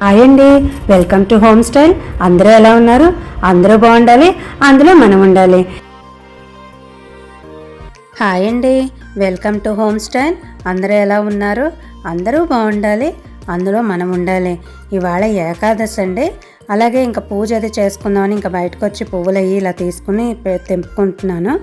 Hi అండి welcome to home style అందరూ ఎలా ఉన్నారు? అందరూ బాగుండాలి అందులో మనం ఉండాలి. హాయ్ అండి వెల్కమ్ టు హోమ్ స్టైల్ అందరూ ఎలా ఉన్నారు? అందరూ బాగుండాలి అందులో మనం ఉండాలి. ఇవాళ ఏకాదశి అండి. అలాగే ఇంకా పూజ అది చేసుకుందామని ఇంకా బయటకు వచ్చి పువ్వులు అయ్యి ఇలా తీసుకుని తెంపుకుంటున్నాను.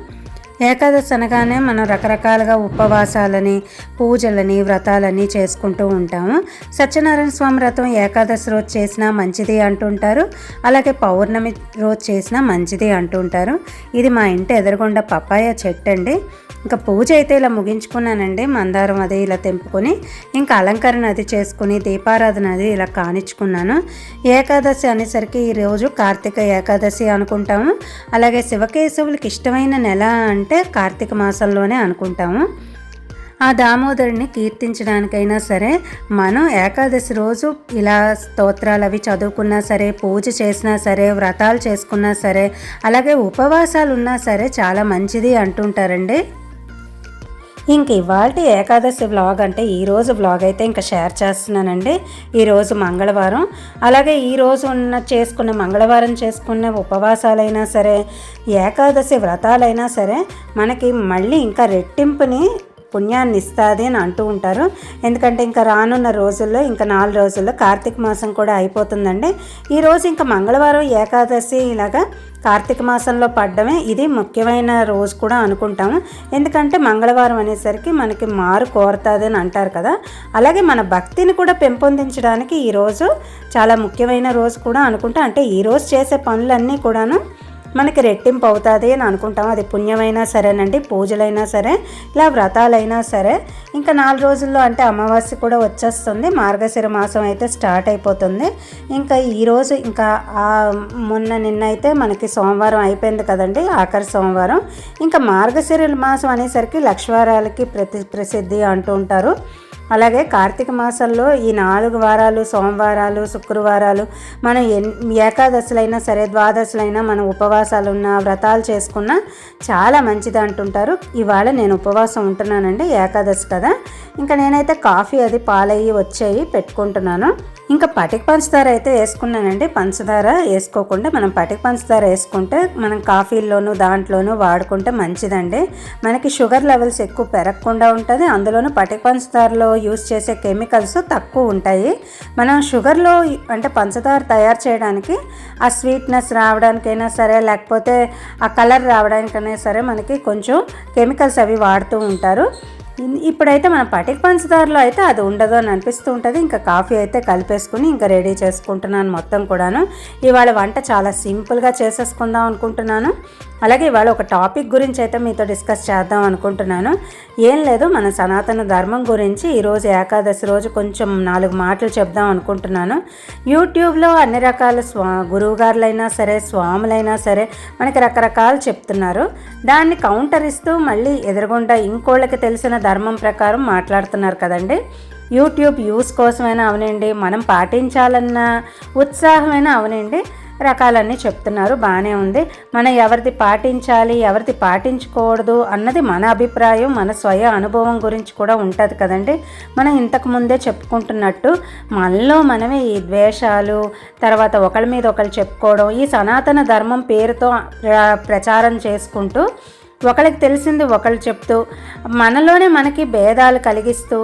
ఏకాదశి అనగానే మనం రకరకాలుగా ఉపవాసాలని పూజలని వ్రతాలని చేసుకుంటూ ఉంటాము. సత్యనారాయణ స్వామి వ్రతం ఏకాదశి రోజు చేసినా మంచిది అంటుంటారు. అలాగే పౌర్ణమి రోజు చేసినా మంచిది అంటుంటారు. ఇది మా ఇంటి ఎదురుగుండా పప్పాయ చెట్టు అండి. ఇంకా పూజ అయితే ఇలా ముగించుకున్నానండి. మందారం అది ఇలా తెంపుకొని ఇంకా అలంకరణ అది చేసుకుని దీపారాధన అది ఇలా కానిచ్చుకున్నాను. ఏకాదశి అనేసరికి ఈరోజు కార్తీక ఏకాదశి అనుకుంటాము. అలాగే శివకేశవులకి ఇష్టమైన నెల అంటే కార్తీక మాసంలోనే అనుకుంటాము. ఆ దామోదరుని కీర్తించడానికైనా సరే మనం ఏకాదశి రోజు ఇలా స్తోత్రాలు అవి చదువుకున్నా సరే పూజ చేసినా సరే వ్రతాలు చేసుకున్నా సరే అలాగే ఉపవాసాలు ఉన్నా సరే చాలా మంచిది అంటుంటారండి. ఇంక ఇవాళ ఏకాదశి వ్లాగ్ అంటే ఈరోజు వ్లాగ్ అయితే ఇంకా షేర్ చేస్తున్నానండి. ఈరోజు మంగళవారం. అలాగే ఈరోజు ఉన్న చేసుకున్న మంగళవారం చేసుకున్న ఉపవాసాలైనా సరే ఏకాదశి వ్రతాలైనా సరే మనకి మళ్ళీ ఇంకా రెట్టింపుని పుణ్యాన్ని ఇస్తుంది అని అంటూ ఉంటారు. ఎందుకంటే ఇంకా రానున్న రోజుల్లో ఇంకా నాలుగు రోజుల్లో కార్తీక మాసం కూడా అయిపోతుందండి. ఈరోజు ఇంకా మంగళవారం ఏకాదశి ఇలాగా కార్తీక మాసంలో పడ్డమే. ఇది ముఖ్యమైన రోజు కూడా అనుకుంటాము. ఎందుకంటే మంగళవారం అనేసరికి మనకి మారు కోరుతుంది అని అంటారు కదా. అలాగే మన భక్తిని కూడా పెంపొందించడానికి ఈరోజు చాలా ముఖ్యమైన రోజు కూడా అనుకుంటా. అంటే ఈరోజు చేసే పనులన్నీ కూడాను మనకి రెట్టింపు అవుతుంది అని అనుకుంటాం. అది పుణ్యమైనా సరేనండి పూజలైనా సరే ఇలా వ్రతాలైనా సరే. ఇంకా నాలుగు రోజుల్లో అంటే అమావాస్య కూడా వచ్చేస్తుంది. మార్గశిర మాసం అయితే స్టార్ట్ అయిపోతుంది. ఇంకా ఈరోజు ఇంకా మొన్న నిన్న అయితే మనకి సోమవారం అయిపోయింది కదండి ఆఖరి సోమవారం. ఇంకా మార్గశిర మాసం అనేసరికి లక్షవారాలకి ప్రతి ప్రసిద్ధి అంటూ ఉంటారు. అలాగే కార్తీక మాసంలో ఈ నాలుగు వారాలు సోమవారాలు శుక్రవారాలు మనం ఎన్ ఏకాదశులైనా సరే ద్వాదశులైనా మనం ఉపవాసాలు ఉన్న వ్రతాలు చేసుకున్నా చాలా మంచిది అంటుంటారు. ఇవాళ నేను ఉపవాసం ఉంటున్నానండి ఏకాదశి కదా. ఇంకా నేనైతే కాఫీ అది పాలయ్యి వచ్చాయి పెట్టుకుంటున్నాను. ఇంకా పటిక పంచదార అయితే వేసుకున్నానండి. పంచదార వేసుకోకుండా మనం పటిక పంచదార వేసుకుంటే మనం కాఫీల్లోనూ దాంట్లోనూ వాడుకుంటే మంచిదండి. మనకి షుగర్ లెవెల్స్ ఎక్కువ పెరగకుండా ఉంటుంది. అందులోనూ పటిక పంచదారలో యూస్ చేసే కెమికల్స్ తక్కువ ఉంటాయి. మనం షుగర్లో అంటే పంచదార తయారు చేయడానికి ఆ స్వీట్నెస్ రావడానికైనా సరే లేకపోతే ఆ కలర్ రావడానికైనా సరే మనకి కొంచెం కెమికల్స్ అవి వాడుతూ ఉంటారు. ఇప్పుడైతే మన పటిక పంచదారలో అయితే అది ఉండదు అని అనిపిస్తూ ఉంటుంది. ఇంకా కాఫీ అయితే కలిపేసుకుని ఇంకా రెడీ చేసుకుంటున్నాను మొత్తం కూడాను. ఇవాళ వంట చాలా సింపుల్గా చేసేసుకుందాం అనుకుంటున్నాను. అలాగే ఇవాళ ఒక టాపిక్ గురించి అయితే మీతో డిస్కస్ చేద్దాం అనుకుంటున్నాను. ఏం లేదు మన సనాతన ధర్మం గురించి ఈరోజు ఏకాదశి రోజు కొంచెం నాలుగు మాటలు చెప్దాం అనుకుంటున్నాను. యూట్యూబ్లో అన్ని రకాల స్వా గురువుగారులైనా సరే స్వాములైనా సరే మనకి రకరకాలు చెప్తున్నారు. దాన్ని కౌంటర్ ఇస్తూ మళ్ళీ ఎదురుగుండా ఇంకోళ్ళకి తెలిసిన ధర్మం ప్రకారం మాట్లాడుతున్నారు కదండి. యూట్యూబ్ యూస్ కోసమైనా అవనండి మనం పాటించాలన్న ఉత్సాహమైనా అవనండి. రకాలన్నీ చెప్తున్నారు బాగానే ఉంది. మనం ఎవరిది పాటించాలి ఎవరిది పాటించకూడదు అన్నది మన అభిప్రాయం మన స్వయ అనుభవం గురించి కూడా ఉంటుంది కదండి. మనం ఇంతకు ముందే చెప్పుకుంటున్నట్టు మనలో మనమే ఈ ద్వేషాలు తర్వాత ఒకరి మీద ఒకరు చెప్పుకోవడం ఈ సనాతన ధర్మం పేరుతో ప్రచారం చేసుకుంటూ ఒకరికి తెలిసింది ఒకళ్ళు చెప్తూ మనలోనే మనకి భేదాలు కలిగిస్తూ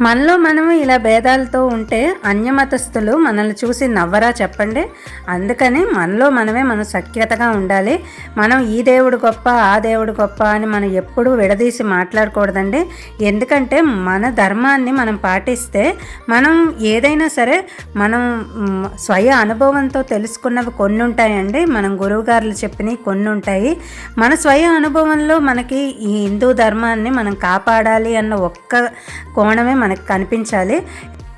మనలో మనం ఇలా భేదాలతో ఉంటే అన్యమతస్థులు మనల్ని చూసి నవ్వరా చెప్పండి? అందుకని మనలో మనమే మనం సఖ్యతగా ఉండాలి. మనం ఈ దేవుడు గొప్ప ఆ దేవుడు గొప్ప అని మనం ఎప్పుడూ విడదీసి మాట్లాడకూడదండి. ఎందుకంటే మన ధర్మాన్ని మనం పాటిస్తే మనం ఏదైనా సరే మనం స్వయ అనుభవంతో తెలుసుకున్నవి కొన్ని ఉంటాయండి మనం గురువుగారులు చెప్పినవి కొన్ని ఉంటాయి మన స్వయ అనుభవంలో మనకి ఈ హిందూ ధర్మాన్ని మనం కాపాడాలి అన్న ఒక్క కోణమే మనకు కనిపించాలి.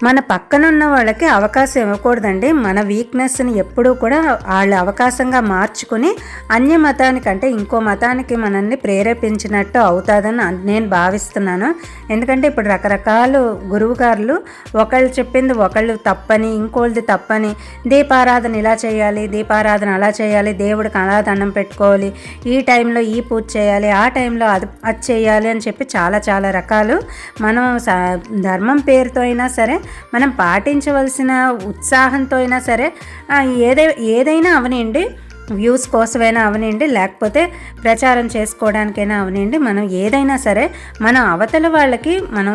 మన పక్కనున్న వాళ్ళకి అవకాశం ఇవ్వకూడదండి. మన వీక్నెస్ని ఎప్పుడూ కూడా వాళ్ళ అవకాశంగా మార్చుకుని అన్య మతానికంటే ఇంకో మతానికి మనల్ని ప్రేరేపించినట్టు అవుతుందని నేను భావిస్తున్నాను. ఎందుకంటే ఇప్పుడు రకరకాల గురువుగారులు ఒకళ్ళు చెప్పింది ఒకళ్ళు తప్పని ఇంకోళ్ళది తప్పని దీపారాధన ఇలా చేయాలి దీపారాధన అలా చేయాలి దేవుడికి అలా దండం పెట్టుకోవాలి ఈ టైంలో ఈ పూజ చేయాలి ఆ టైంలో అది అది చేయాలి అని చెప్పి చాలా చాలా రకాలు మనం ధర్మం పేరుతో అయినా సరే మనం పాటించవలసిన ఉత్సాహంతో అయినా సరే ఏదై ఏదైనా అవనివ్వండి వ్యూస్ కోసమైనా అవనండి లేకపోతే ప్రచారం చేసుకోవడానికైనా అవనండి మనం ఏదైనా సరే మన అవతల వాళ్ళకి మనం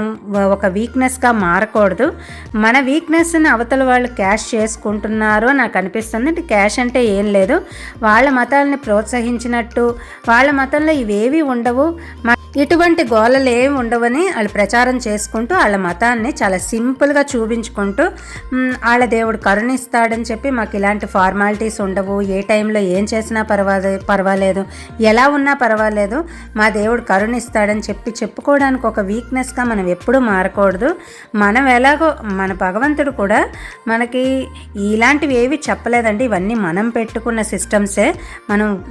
ఒక వీక్నెస్గా మారకూడదు. మన వీక్నెస్ని అవతల వాళ్ళు క్యాష్ చేసుకుంటున్నారు నాకు అనిపిస్తుంది. అంటే క్యాష్ అంటే ఏం లేదు. వాళ్ళ మతాలని ప్రోత్సహించినట్టు వాళ్ళ మతంలో ఇవేవి ఉండవు. ఇటువంటి గోళలు ఏమి ఉండవని వాళ్ళు ప్రచారం చేసుకుంటూ వాళ్ళ మతాన్ని చాలా సింపుల్గా చూపించుకుంటూ వాళ్ళ దేవుడు కరుణిస్తాడని చెప్పి మాకు ఇలాంటి ఫార్మాలిటీస్ ఉండవు. ఏ టైంలో ఏం చేసినా పర్వాలే పర్వాలేదు. ఎలా ఉన్నా పర్వాలేదు. మా దేవుడు కరుణిస్తాడని చెప్పి చెప్పుకోవడానికి ఒక వీక్నెస్గా మనం ఎప్పుడూ మారకూడదు. మనం ఎలాగో మన భగవంతుడు కూడా మనకి ఇలాంటివి ఏవి చెప్పలేదండి. ఇవన్నీ మనం పెట్టుకున్న సిస్టమ్సే మనం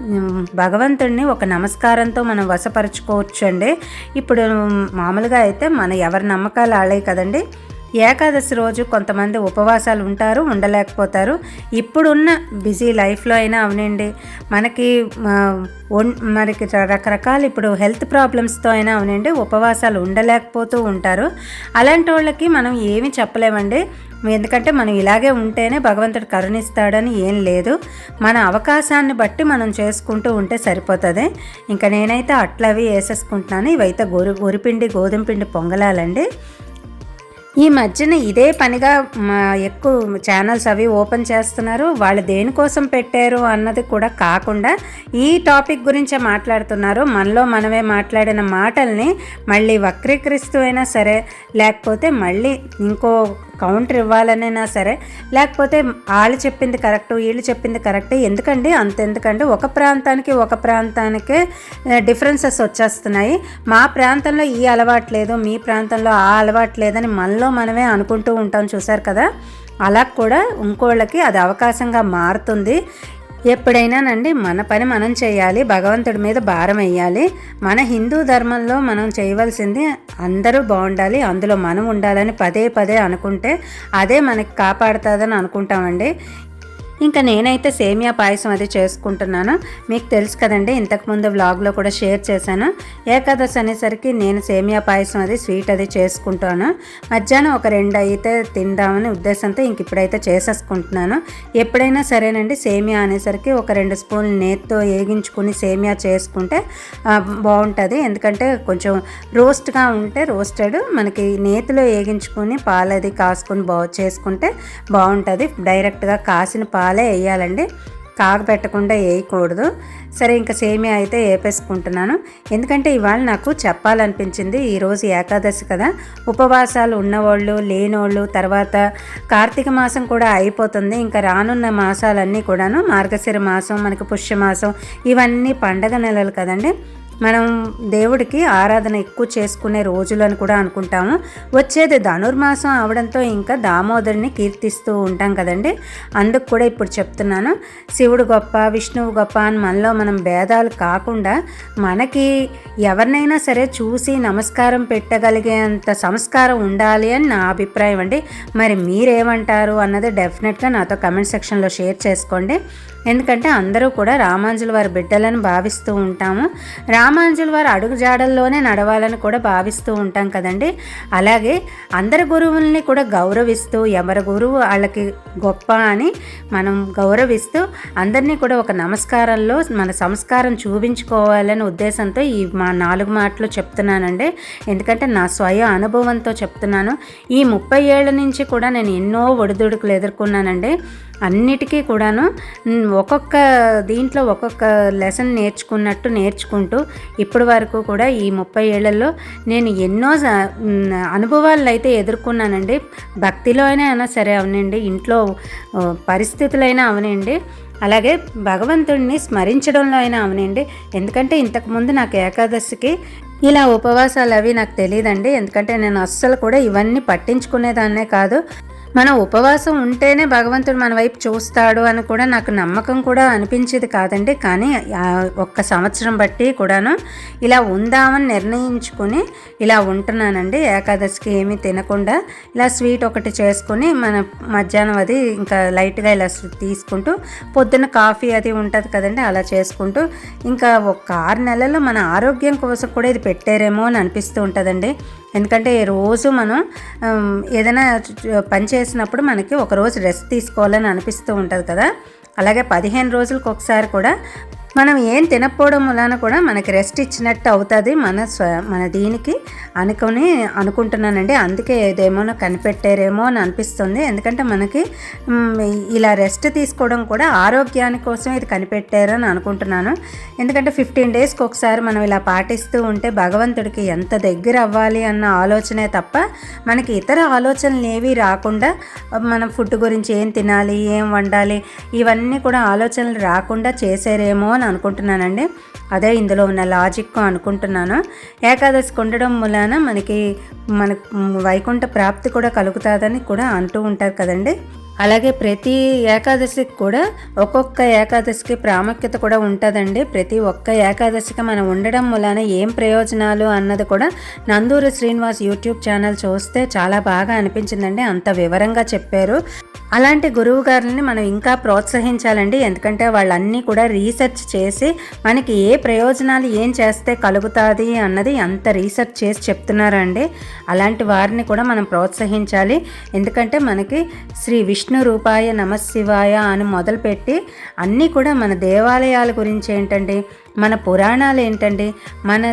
భగవంతుడిని ఒక నమస్కారంతో మనం వశపరచుకోవచ్చు. అండి. ఇప్పుడు మామూలుగా అయితే మన ఎవరి నమ్మకాలు వాళ్ళే కదండి. ఏకాదశి రోజు కొంతమంది ఉపవాసాలు ఉంటారు ఉండలేకపోతారు. ఇప్పుడున్న బిజీ లైఫ్లో అయినా అవనండి. మనకి మనకి రకరకాల ఇప్పుడు హెల్త్ ప్రాబ్లమ్స్తో అయినా అవనండి ఉపవాసాలు ఉండలేకపోతూ ఉంటారు. అలాంటి వాళ్ళకి మనం ఏమీ చెప్పలేమండి. ఎందుకంటే మనం ఇలాగే ఉంటేనే భగవంతుడు కరుణిస్తాడని ఏం లేదు. మన అవకాశాన్ని బట్టి మనం చేసుకుంటూ ఉంటే సరిపోతుంది. ఇంకా నేనైతే అట్లవి వేసేసుకుంటున్నాను. ఇవైతే గోరు గోరిపిండి గోధుమ పిండి పొంగలాలండి. ఈ మధ్యన ఇదే పనిగా మా ఎక్కువ ఛానల్స్ అవి ఓపెన్ చేస్తున్నారు. వాళ్ళు దేనికోసం పెట్టారు అన్నది కూడా కాకుండా ఈ టాపిక్ గురించే మాట్లాడుతున్నారు. మనలో మనమే మాట్లాడిన మాటల్ని మళ్ళీ వక్రీకరిస్తూ అయినా సరే లేకపోతే మళ్ళీ ఇంకో కౌంటర్ ఇవ్వాలనైనా సరే లేకపోతే వాళ్ళు చెప్పింది కరెక్ట్ వీళ్ళు చెప్పింది కరెక్ట్ ఎందుకండి? అంత ఎందుకంటే ఒక ప్రాంతానికి ఒక ప్రాంతానికే డిఫరెన్సెస్ వచ్చేస్తున్నాయి. మా ప్రాంతంలో ఈ అలవాటు లేదు మీ ప్రాంతంలో ఆ అలవాటు లేదని ఏదో మనమే అనుకుంటూ ఉంటాం చూసారు కదా? అలా కూడా ఇంకోళ్ళకి అది అవకాశంగా మారుతుంది. ఎప్పుడైనానండి మన పని మనం చేయాలి భగవంతుడి మీద భారం వేయాలి. మన హిందూ ధర్మంలో మనం చేయవలసింది అందరూ బాగుండాలి అందులో మనం ఉండాలని పదే పదే అనుకుంటే అదే మనకి కాపాడుతుందని అనుకుంటామండి. ఇంకా నేనైతే సేమియా పాయసం అది చేసుకుంటున్నాను. మీకు తెలుసు కదండి ఇంతకుముందు వ్లాగ్లో కూడా షేర్ చేశాను. ఏకాదశి అనేసరికి నేను సేమియా పాయసం అది స్వీట్ అది చేసుకుంటాను. మధ్యాహ్నం ఒక రెండు అయితే తిందామని ఉద్దేశంతో ఇంక ఇప్పుడైతే చేసేసుకుంటున్నాను. ఎప్పుడైనా సరేనండి సేమియా అనేసరికి ఒక రెండు స్పూన్లు నేతితో వేగించుకుని సేమియా చేసుకుంటే బాగుంటుంది. ఎందుకంటే కొంచెం రోస్ట్గా ఉంటే రోస్టెడ్ మనకి నేతిలో వేగించుకుని పాలది కాసుకొని బా చేసుకుంటే బాగుంటుంది. డైరెక్ట్గా కాసిన పాలు వేయాలండి. కాగ పెట్టకుండా వేయకూడదు. సరే ఇంకా సేమియా అయితే వేపేసుకుంటున్నాను. ఎందుకంటే ఇవాళ నాకు చెప్పాలనిపించింది ఈరోజు ఏకాదశి కదా. ఉపవాసాలు ఉన్నవాళ్ళు లేనోళ్ళు తర్వాత కార్తీక మాసం కూడా అయిపోతుంది. ఇంకా రానున్న మాసాలన్నీ కూడాను మార్గశిర మాసం మనకి పుష్యమాసం ఇవన్నీ పండగ నెలలు కదండి. మనం దేవుడికి ఆరాధన ఎక్కువ చేసుకునే రోజులు అని కూడా అనుకుంటాము. వచ్చేది ధనుర్మాసం అవడంతో ఇంకా దామోదరుని కీర్తిస్తూ ఉంటాం కదండి. అందుకు కూడా ఇప్పుడు చెప్తున్నాను. శివుడు గొప్ప విష్ణువు గొప్ప అని మనలో మనం భేదాలు కాకుండా మనకి ఎవరినైనా సరే చూసి నమస్కారం పెట్టగలిగేంత సంస్కారం ఉండాలి అని నా అభిప్రాయం అండి. మరి మీరేమంటారు అన్నది డెఫినెట్గా నాతో కమెంట్ సెక్షన్లో షేర్ చేసుకోండి. ఎందుకంటే అందరూ కూడా రామాంజుల వారి బిడ్డలను భావిస్తూ ఉంటాము. రా రామాంజుల వారి అడుగు జాడల్లోనే నడవాలని కూడా భావిస్తూ ఉంటాం కదండి. అలాగే అందరి గురువుల్ని కూడా గౌరవిస్తూ ఎవరి గురువు వాళ్ళకి గొప్ప అని మనం గౌరవిస్తూ అందరినీ కూడా ఒక నమస్కారంలో మన సంస్కారం చూపించుకోవాలనే ఉద్దేశంతో ఈ మా నాలుగు మాటలు చెప్తున్నానండి. ఎందుకంటే నా స్వయం అనుభవంతో చెప్తున్నాను. ఈ ముప్పై ఏళ్ళ నుంచి కూడా నేను ఎన్నో ఒడిదుడుకులు ఎదుర్కొన్నానండి. అన్నిటికీ కూడాను ఒక్కొక్క దీంట్లో ఒక్కొక్క లెసన్ నేర్చుకున్నట్టు నేర్చుకుంటూ ఇప్పటి వరకు కూడా ఈ ముప్పై ఏళ్ళలో నేను ఎన్నో అనుభవాలను అయితే ఎదుర్కొన్నానండి. భక్తిలో అయినా అయినా సరే అవనండి. ఇంట్లో పరిస్థితులైనా అవనండి. అలాగే భగవంతుడిని స్మరించడంలో అయినా అవనండి. ఎందుకంటే ఇంతకుముందు నాకు ఏకాదశికి ఇలా ఉపవాసాలు అవి నాకు తెలియదండి ఎందుకంటే నేను అస్సలు కూడా ఇవన్నీ పట్టించుకునేదాన్నే కాదు. మనం ఉపవాసం ఉంటేనే భగవంతుడు మన వైపు చూస్తాడు అని కూడా నాకు నమ్మకం కూడా అనిపించేది కాదండి. కానీ ఒక్క సంవత్సరం బట్టి కూడాను ఇలా ఉందామని నిర్ణయించుకుని ఇలా ఉంటున్నానండి. ఏకాదశికి ఏమీ తినకుండా ఇలా స్వీట్ ఒకటి చేసుకుని మన మధ్యాహ్నం అది ఇంకా లైట్గా ఇలా తీసుకుంటూ పొద్దున్న కాఫీ అది ఉంటుంది కదండి అలా చేసుకుంటూ ఇంకా ఒక ఆరు నెలల్లో మన ఆరోగ్యం కోసం కూడా ఇది పెట్టారేమో అని అనిపిస్తూ ఉంటుందండి. ఎందుకంటే రోజు మనం ఏదైనా పని చేసినప్పుడు మనకి ఒక రోజు రెస్ట్ తీసుకోవాలని అనిపిస్తూ ఉంటుంది కదా. అలాగే పదిహేను రోజులకు ఒకసారి కూడా మనం ఏం తినకపోవడం వలన కూడా మనకి రెస్ట్ ఇచ్చినట్టు అవుతుంది మన స్వ మన దీనికి అనుకుని అనుకుంటున్నానండి. అందుకే ఏదేమో కనిపెట్టారేమో అని అనిపిస్తుంది. ఎందుకంటే మనకి ఇలా రెస్ట్ తీసుకోవడం కూడా ఆరోగ్యాని కోసం ఇది కనిపెట్టారని అనుకుంటున్నాను. ఎందుకంటే ఫిఫ్టీన్ డేస్కి ఒకసారి మనం ఇలా పాటిస్తూ ఉంటే భగవంతుడికి ఎంత దగ్గర అవ్వాలి అన్న ఆలోచనే తప్ప మనకి ఇతర ఆలోచనలు ఏవి రాకుండా మనం ఫుడ్ గురించి ఏం తినాలి ఏం వండాలి ఇవన్నీ కూడా ఆలోచనలు రాకుండా చేసారేమో అని అనుకుంటున్నానండి. అదే ఇందులో ఉన్న లాజిక్ అనుకుంటున్నాను. ఏకాదశి ఉండడం వలన మనకి మన వైకుంఠ ప్రాప్తి కూడా కలుగుతుందని కూడా అంటూ ఉంటారు కదండి. అలాగే ప్రతి ఏకాదశికి కూడా ఒక్కొక్క ఏకాదశికి ప్రాముఖ్యత కూడా ఉంటుందండి. ప్రతి ఒక్క ఏకాదశికి మనం ఉండడం వలన ఏం ప్రయోజనాలు అన్నది కూడా నందూరి శ్రీనివాస్ యూట్యూబ్ ఛానల్ చూస్తే చాలా బాగా అనిపించిందండి. అంత వివరంగా చెప్పారు. అలాంటి గురువు గారిని మనం ఇంకా ప్రోత్సహించాలండి. ఎందుకంటే వాళ్ళన్నీ కూడా రీసెర్చ్ చేసి మనకి ఏ ప్రయోజనాలు ఏం చేస్తే కలుగుతుంది అన్నది అంత రీసెర్చ్ చేసి చెప్తున్నారండి. అలాంటి వారిని కూడా మనం ప్రోత్సహించాలి. ఎందుకంటే మనకి శ్రీ విష్ణు రూపాయ నమశివాయ అని మొదలుపెట్టి అన్నీ కూడా మన దేవాలయాల గురించి ఏంటండి? మన పురాణాలు ఏంటండి? మన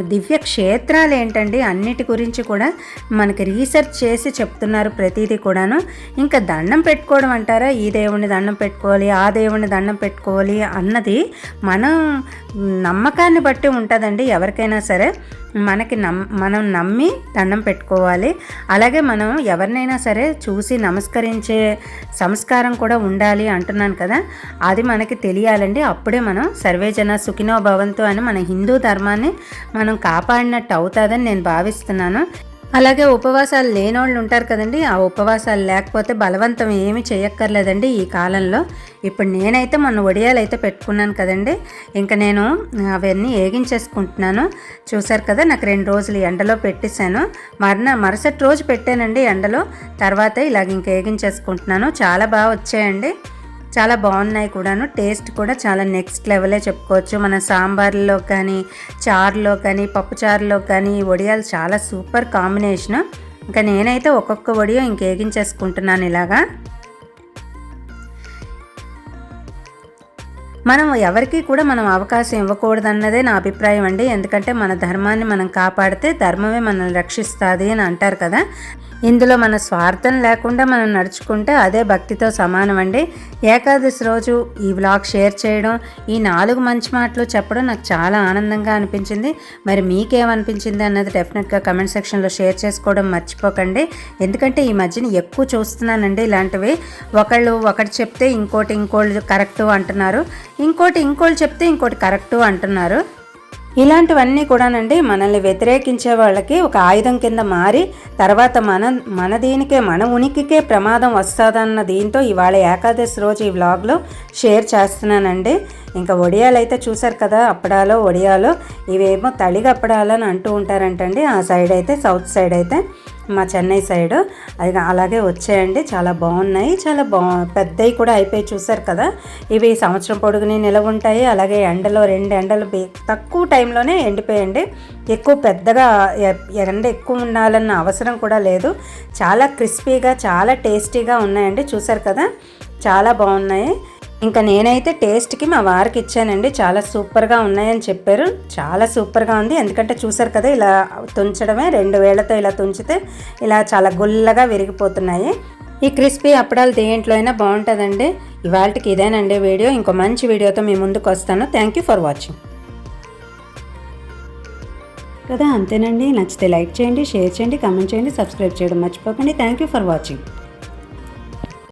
దివ్య క్షేత్రాలు ఏంటండి? అన్నిటి గురించి కూడా మనకి రీసెర్చ్ చేసి చెప్తున్నారు ప్రతిదీ కూడాను. ఇంకా దండం పెట్టుకోవడం అంటారా? ఈ దేవుణ్ణి దండం పెట్టుకోవాలి ఆ దేవుణ్ణి దండం పెట్టుకోవాలి అన్నది మనం నమ్మకాన్ని బట్టి ఉంటుందండి ఎవరికైనా సరే. మనకి నమ్ మనం నమ్మి దండం పెట్టుకోవాలి. అలాగే మనం ఎవరినైనా సరే చూసి నమస్కరించే సంస్కారం కూడా ఉండాలి అంటున్నాను కదా. అది మనకి తెలియాలండి. అప్పుడే మనం సర్వేజన సుఖినో భవంతు అని మన హిందూ ధర్మాన్ని మనం కాపాడినట్టు అవుతుందని నేను భావిస్తున్నాను. అలాగే ఉపవాసాలు లేనోళ్ళు ఉంటారు కదండి. ఆ ఉపవాసాలు లేకపోతే బలవంతం ఏమీ చేయక్కర్లేదండి ఈ కాలంలో. ఇప్పుడు నేనైతే మొన్న ఒడియాలు అయితే పెట్టుకున్నాను కదండి. ఇంకా నేను అవన్నీ ఏగించేసుకుంటున్నాను. చూసారు కదా నాకు రెండు రోజులు ఎండలో పెట్టేశాను. మరణ మరుసటి రోజు పెట్టానండి ఎండలో. తర్వాత ఇలాగ ఇంకా ఏగించేసుకుంటున్నాను. చాలా బాగా వచ్చాయండి. చాలా బాగున్నాయి కూడాను. టేస్ట్ కూడా చాలా నెక్స్ట్ లెవెలే చెప్పుకోవచ్చు. మన సాంబార్లో కానీ చారులో కానీ పప్పు చారులో కానీ ఈ వడియాలు చాలా సూపర్ కాంబినేషన్. ఇంకా నేనైతే ఒక్కొక్క వడియో ఇంకేగించేసుకుంటున్నాను ఇలాగా. మనం ఎవరికి కూడా మనం అవకాశం ఇవ్వకూడదన్నదే నా అభిప్రాయం అండి. ఎందుకంటే మన ధర్మాన్ని మనం కాపాడితే ధర్మమే మనల్ని రక్షిస్తుంది అని అంటారు కదా. ఇందులో మన స్వార్థం లేకుండా మనం నడుచుకుంటే అదే భక్తితో సమానం అండి. ఏకాదశి రోజు ఈ వ్లాగ్ షేర్ చేయడం ఈ నాలుగు మంచి మాటలు చెప్పడం నాకు చాలా ఆనందంగా అనిపించింది. మరి మీకేమనిపించింది అన్నది డెఫినెట్గా కమెంట్ సెక్షన్లో షేర్ చేసుకోవడం మర్చిపోకండి. ఎందుకంటే ఈ మధ్యన ఎక్కువ చూస్తున్నానండి ఇలాంటివి. ఒకళ్ళు ఒకటి చెప్తే ఇంకోటి ఇంకోళ్ళు కరెక్టు అంటున్నారు. ఇంకోటి ఇంకోళ్ళు చెప్తే ఇంకోటి కరెక్టు అంటున్నారు. ఇలాంటివన్నీ కూడానండి మనల్ని వ్యతిరేకించే వాళ్ళకి ఒక ఆయుధం కింద మారి తర్వాత మన మన దీనికే మన ఉనికికే ప్రమాదం వస్తుందన్న దీంతో ఇవాళ ఏకాదశి రోజు ఈ వ్లాగ్లో షేర్ చేస్తున్నానండి. ఇంకా ఒడియాలు అయితే చూసారు కదా అప్పడాలో ఒడియాలో. ఇవేమో తళిగప్పడాలని అంటూ ఉంటారంటండి. ఆ సైడ్ అయితే సౌత్ సైడ్ అయితే మా చెన్నై సైడ్. అది అలాగే వచ్చాయండి. చాలా బాగున్నాయి. చాలా బా పెద్దవి కూడా అయిపోయి చూసారు కదా. ఇవి సంవత్సరం పొడుగుని నిలవ ఉంటాయి. అలాగే ఎండలో రెండు ఎండలు తక్కువ టైంలోనే ఎండిపోయండి. ఎక్కువ పెద్దగా ఎండ ఎక్కువ ఉండాలన్న అవసరం కూడా లేదు. చాలా క్రిస్పీగా చాలా టేస్టీగా ఉన్నాయండి. చూసారు కదా. చాలా బాగున్నాయి. ఇంకా నేనైతే టేస్ట్కి మా వారికి ఇచ్చానండి. చాలా సూపర్గా ఉన్నాయని చెప్పారు. చాలా సూపర్గా ఉంది. ఎందుకంటే చూసారు కదా ఇలా తుంచడమే రెండు వేళ్ళతో ఇలా తుంచితే ఇలా చాలా గుల్లగా విరిగిపోతున్నాయి. ఈ క్రిస్పీ అప్పడాలు దేంట్లో అయినా బాగుంటుందండి. ఇవాళకి ఇదేనండి వీడియో. ఇంకో మంచి వీడియోతో మీ ముందుకు వస్తాను. థ్యాంక్ యూ ఫర్ వాచింగ్ కదా అంతేనండి. నచ్చితే లైక్ చేయండి షేర్ చేయండి కామెంట్ చేయండి సబ్స్క్రైబ్ చేయడం మర్చిపోకండి. Thank you for watching